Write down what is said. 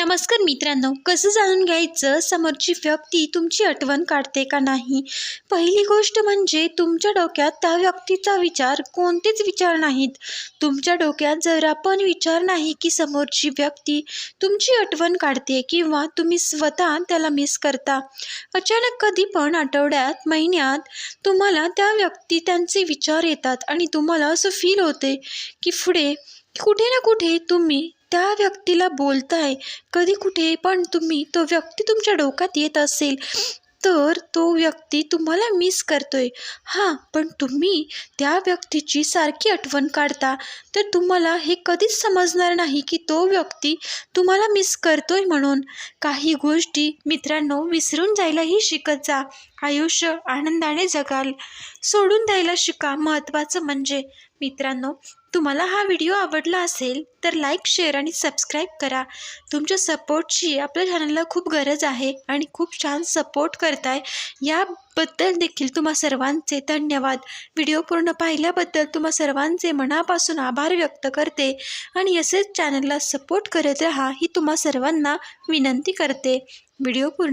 नमस्कार मित्रांनो कसं जाणून घ्यायचं? समोरची व्यक्ती तुमची आठवण काढते का नाही? पहिली गोष्ट म्हणजे तुमच्या डोक्यात त्या व्यक्तीचा विचार कोणतेच विचार नाहीत. तुमच्या डोक्यात जर पण विचार नाही की समोरची व्यक्ती तुमची आठवण काढते किंवा तुम्ही स्वतः त्याला मिस करता. अचानक कधी पण आठवड्यात महिन्यात तुम्हाला त्या व्यक्ती त्यांचे विचार येतात आणि तुम्हाला असं फील होते की पुढे कुठे ना कुठे तुम्ही त्या व्यक्तीला बोलताय कधी कुठे पण तुम्ही तो व्यक्ती तुमच्या डोक्यात येत असेल तर तो व्यक्ती तुम्हाला मिस करतोय. हां पण तुम्ही त्या व्यक्तीची सारखी आठवण काढता तर तुम्हाला हे कधीच समजणार नाही की तो व्यक्ती तुम्हाला मिस करतोय म्हणून. काही गोष्टी मित्रांनो विसरून जायलाही शिकत जा. आयुष्य आनंदाने जगाल. सोडून द्यायला शिका. महत्त्वाचं म्हणजे मित्रांनो तुम्हाला हा व्हिडिओ आवडला असेल तर लाईक शेअर आणि सबस्क्राईब करा. तुमच्या सपोर्टची आपल्या चॅनलला खूप गरज आहे आणि खूप छान सपोर्ट करताय. याबद्दल देखील तुम्हा सर्वांचे धन्यवाद. व्हिडिओ पूर्ण पाहिल्याबद्दल तुम्हा सर्वांचे मनापासून आभार व्यक्त करते आणि असेच चॅनलला सपोर्ट करत राहा ही तुम्हा सर्वांना विनंती करते. व्हिडिओ पूर्ण